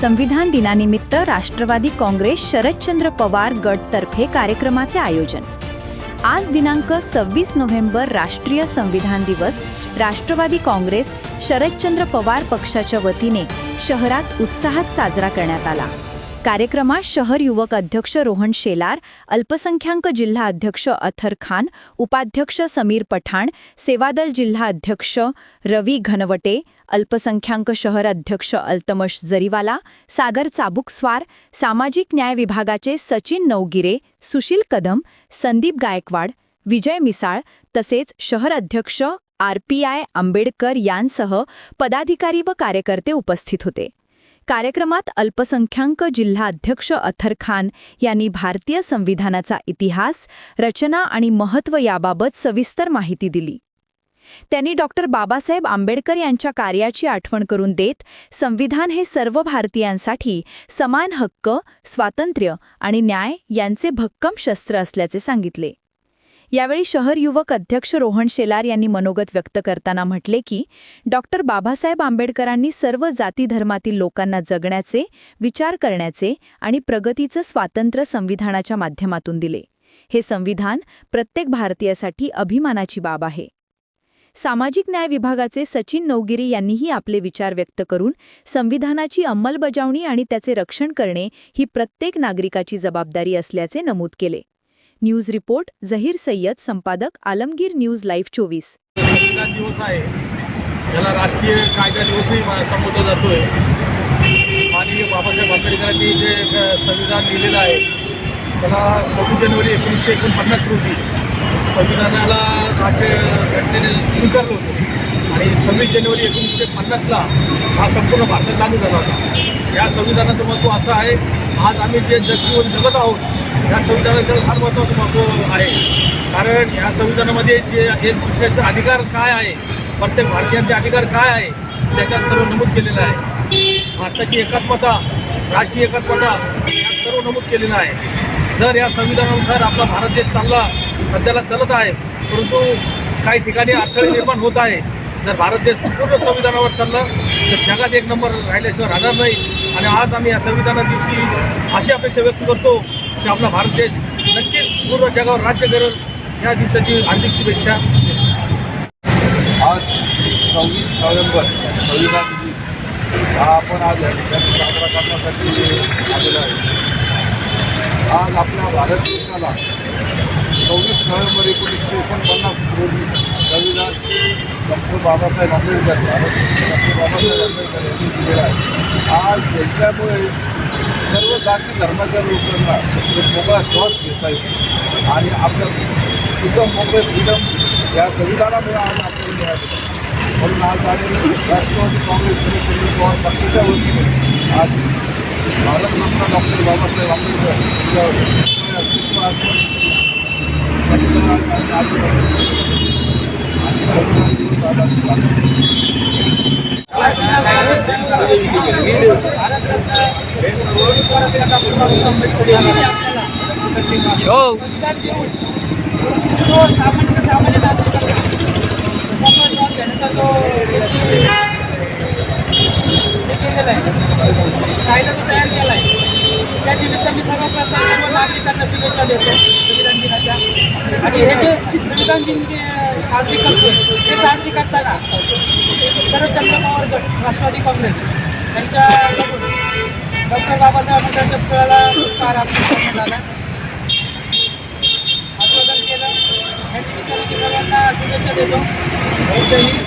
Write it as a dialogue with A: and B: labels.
A: संविधान दिनानिमित्त राष्ट्रवादी काँग्रेस शरदचंद्र पवार गटतर्फे कार्यक्रमाचे आयोजन. आज दिनांक सव्वीस नोव्हेंबर राष्ट्रीय संविधान दिवस राष्ट्रवादी काँग्रेस शरदचंद्र पवार पक्षाच्या वतीने शहरात उत्साहात साजरा करण्यात आला. कार्यक्रमात शहर युवक अध्यक्ष रोहन शेलार अल्पसंख्याक जिल्हा अध्यक्ष अथर खान उपाध्यक्ष समीर पठाण सेवादल जिल्हा अध्यक्ष रवी घनवटे अल्पसंख्याक शहर अध्यक्ष अल्तमश जरीवाला सागर चाबुकस्वार सामाजिक न्याय विभागाचे सचिन नवगिरे सुशील कदम संदीप गायकवाड विजय मिसाळ तसेच शहर अध्यक्ष आर पी आय आंबेडकर यांसह पदाधिकारी व कार्यकर्ते उपस्थित होते. कार्यक्रमात अल्पसंख्याक जिल्हा अध्यक्ष अथर खान यांनी भारतीय संविधानाचा इतिहास रचना आणि महत्त्व याबाबत सविस्तर माहिती दिली. त्यांनी डॉक्टर बाबासाहेब आंबेडकर यांच्या कार्याची आठवण करून देत संविधान हे सर्व भारतीयांसाठी समान हक्क स्वातंत्र्य आणि न्याय यांचे भक्कम शस्त्र असल्याचे सांगितले. यावेळी शहर युवक अध्यक्ष रोहन शेलार यांनी मनोगत व्यक्त करताना म्हटले की डॉक्टर बाबासाहेब आंबेडकरांनी सर्व जाती धर्मातील लोकांना जगण्याचे विचार करण्याचे आणि प्रगतीचं स्वातंत्र्य संविधानाच्या माध्यमातून दिले. हे संविधान प्रत्येक भारतीयासाठी अभिमानाची बाब आहे. सामाजिक न्याय विभागाचे सचिन नवगिरी यांनीही आपले विचार व्यक्त करून संविधानाची अंमलबजावणी आणि त्याचे रक्षण करणे ही प्रत्येक नागरिकाची जबाबदारी असल्याचे नमूद केले. न्यूज रिपोर्ट जहीर सय्यद संपादक आलमगीर न्यूज लाईव्ह चोवीस.
B: संविधान दिवस आहे. ज्याला राष्ट्रीय कायदा दिवसही संबोधला जातोय. माननीय बाबासाहेब आंबेडकरांनी जे संविधान लिहिलेलं आहे त्याला सव्वीस जानेवारी एकोणीसशे एकोणपन्नास रोजी संविधानाला राज्य त्यांनी स्वीकारलं होतं. आणि सव्वीस जानेवारी एकोणीसशे पन्नासला हा संपूर्ण भारतात लागू झाला होता. या संविधानाचं महत्त्व असं आहे आज आम्ही जे जगजीवन जगत आहोत या संविधानाचं फार महत्त्वाचं महत्त्व आहे. कारण या संविधानामध्ये जे एक दुसऱ्याचा अधिकार काय आहे प्रत्येक भारतीयांचे अधिकार काय आहे त्याच्यात सर्व नमूद केलेलं आहे. भारताची एकात्मता राष्ट्रीय एकात्मता या सर्व नमूद केलेलं आहे. जर या संविधानानुसार आपला भारत देश चालला सध्याला चालत आहे परंतु काही ठिकाणी अडथळे निर्माण होत आहे. जर भारत देश पूर्ण संविधानावर चाललं तर जगात एक नंबर राहिल्याशिवाय राहणार नाही. आणि आज आम्ही या संविधाना दिवशी अशी अपेक्षा व्यक्त करतो की आपला भारत देश नक्कीच पूर्ण जगावर राज्य करेल. या दिवसाची हार्दिक शुभेच्छा.
C: आज सव्वीस नोव्हेंबर संविधान हा आपण आज साजरा करण्यासाठी आलेलो आहे. आज आपल्या भारत देशाला सव्वीस नोव्हेंबर एकोणीसशे एकोणपन्नास रोजी संविधान डॉक्टर बाबासाहेब आंबेडकर डॉक्टर बाबासाहेब आंबेडकर यांनी दिलेला आहे. आज त्यांच्यामुळे सर्व जाती धर्माच्या लोकांना एक मोकळा श्वास घेता येतो. आणि आपलं एकदम मोकळे फ्रीडम या संविधानामुळे आज आपल्याला मिळाले. म्हणून आज आम्ही राष्ट्रवादी काँग्रेस शरदचंद्र पवार पक्षाच्या वतीने आज भारतरत्न डॉक्टर बाबासाहेब आंबेडकर यांच्यावर पुष्पहार त्यांचं आज आम्ही आजूबाजू आणि संविधान दिवस आज आम्ही साजरा
D: जो सामान्य सामान्य नागरिकांना त्यामुळे श्वास घेण्याचा जो हे केलेला आहे कायदा जो तयार केला आहे त्या निमित्त मी सर्वप्रथम सर्व नागरिकांना शुभेच्छा देतो संविधान दिनाच्या आणि हे जे संविधान दिन जे साजरी करतो ते साजरी करताना शरदचंद्र पवार गट राष्ट्रवादी काँग्रेस यांच्या डॉक्टर बाबासाहेब आंबेडकरांच्या पुतळ्याला पुरस्कार अर्पण करण्यात आला अभिवादन केलं. या निमित्तानं सर्वांना शुभेच्छा देतो.